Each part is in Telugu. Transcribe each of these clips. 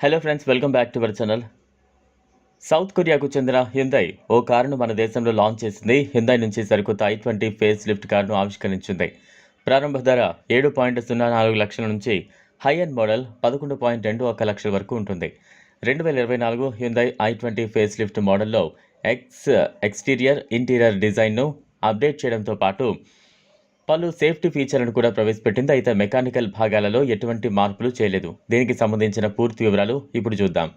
Hello friends welcome back to our channel south కొరియాకు చెందిన హిందై ఓ కారును మన దేశంలో లాంచ్ చేసింది. హిందై నుంచి సరికొత్త ఐ ట్వంటీ ఫేస్ లిఫ్ట్ కారును ఆవిష్కరించింది. ప్రారంభ ధర ఏడు పాయింట్ సున్నా నాలుగు లక్షల నుంచి హై అండ్ మోడల్ పదకొండు పాయింట్ రెండు ఒక లక్షల వరకు ఉంటుంది. రెండు వేల ఇరవై నాలుగు Hyundai i twenty facelift మోడల్లో ఎక్స్ ఎక్స్టీరియర్ ఇంటీరియర్ డిజైన్ను అప్డేట్ చేయడంతో పాటు పలు సేఫ్టీ ఫీచర్లను కూడా ప్రవేశపెట్టింది. అయితే మెకానికల్ భాగాలలో ఎటువంటి మార్పులు చేయలేదు. దీనికి సంబంధించిన పూర్తి వివరాలు ఇప్పుడు చూద్దాం.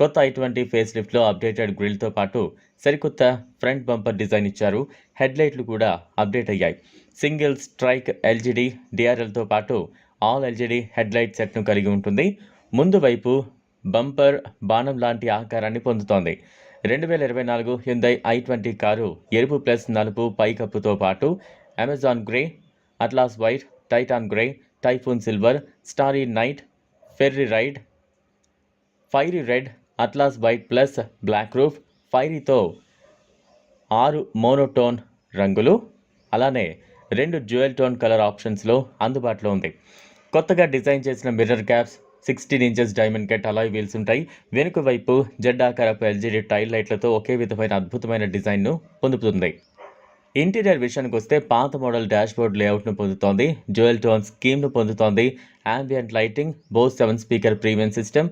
కొత్త ఐ ట్వంటీ ఫేస్ లిఫ్ట్లో అప్డేటెడ్ గ్రిల్తో పాటు సరికొత్త ఫ్రంట్ బంపర్ డిజైన్ ఇచ్చారు. హెడ్లైట్లు కూడా అప్డేట్ అయ్యాయి. సింగిల్ స్ట్రైక్ ఎల్జీడీ డిఆర్ఎల్తో పాటు ఆల్ ఎల్జీడీ హెడ్లైట్ సెట్ను కలిగి ఉంటుంది. ముందు వైపు బంపర్ బాణం లాంటి ఆకారాన్ని పొందుతోంది. రెండు వేల ఇరవై నాలుగు హ్యుందై ఐ ట్వంటీ కారు ఎరుపు ప్లస్ నలుపు పైకప్పుతో పాటు Amazon grey Atlas white Titan grey Typhoon silver starry night fiery red fiery red Atlas white plus black roof ఫైరీతో ఆరు మోనోటోన్ రంగులు అలానే రెండు జ్యువెల్ టోన్ కలర్ ఆప్షన్స్లో అందుబాటులో ఉంది. కొత్తగా డిజైన్ చేసిన mirror caps sixteen inches diamond cut alloy wheels ఉంటాయి. వెనుక వైపు జెడ్డాకారపు ఎల్జీడీ టైల్ లైట్లతో ఒకే విధమైన అద్భుతమైన డిజైన్ను పొందుతుంది. ఇంటీరియర్ విషయానికి వస్తే పాత మోడల్ డాష్బోర్డ్ లేఅవుట్ను పొందుతోంది. జ్యువెల్ టోన్ స్కీమ్ను పొందుతోంది. Ambient lighting Bose seven speaker premium system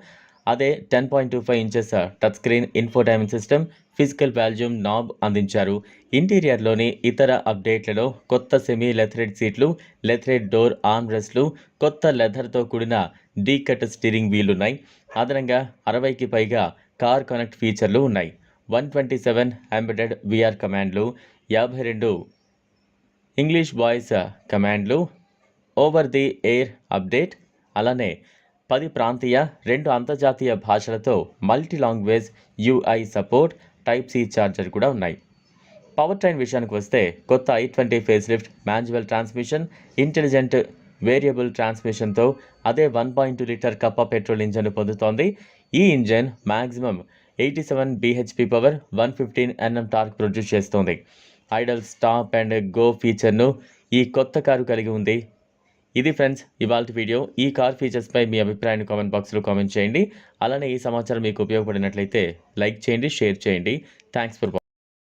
అదే ten point two five inches touch screen infotainment system physical volume knob అందించారు. ఇంటీరియర్లోని ఇతర అప్డేట్లలో కొత్త సెమీ లెథరెడ్ సీట్లు లెథరెడ్ డోర్ ఆర్మ్ రెస్ట్లు కొత్త లెథర్తో కూడిన డీ కట్ స్టీరింగ్ వీల్ ఉన్నాయి. అదనంగా అరవైకి పైగా కార్ కనెక్ట్ ఫీచర్లు ఉన్నాయి. One twenty seven embedded VR కమాండ్లు యాభై రెండు ఇంగ్లీష్ వాయిస్ కమాండ్లు ఓవర్ ది ఎయిర్ అప్డేట్ అలానే పది ప్రాంతీయ రెండు అంతర్జాతీయ భాషలతో multi language UI support type C charger కూడా ఉన్నాయి. పవర్ ట్రైన్ విషయానికి వస్తే కొత్త i twenty facelift manual transmission intelligent variable ట్రాన్స్మిషన్తో అదే one point two litre Kappa petrol engine పొందుతోంది. ఈ engine maximum eighty seven BHP power one fifteen NM torque produce చేస్తోంది. ఐడల్ స్టాప్ అండ్ గో ఫీచర్ను ఈ కొత్త కారు కలిగి ఉంది. ఇది ఫ్రెండ్స్ ఇవాళ వీడియో. ఈ కార్ ఫీచర్స్పై మీ అభిప్రాయాన్ని కామెంట్ బాక్స్లో కామెంట్ చేయండి. అలానే ఈ సమాచారం మీకు ఉపయోగపడినట్లయితే లైక్ చేయండి షేర్ చేయండి. Thanks for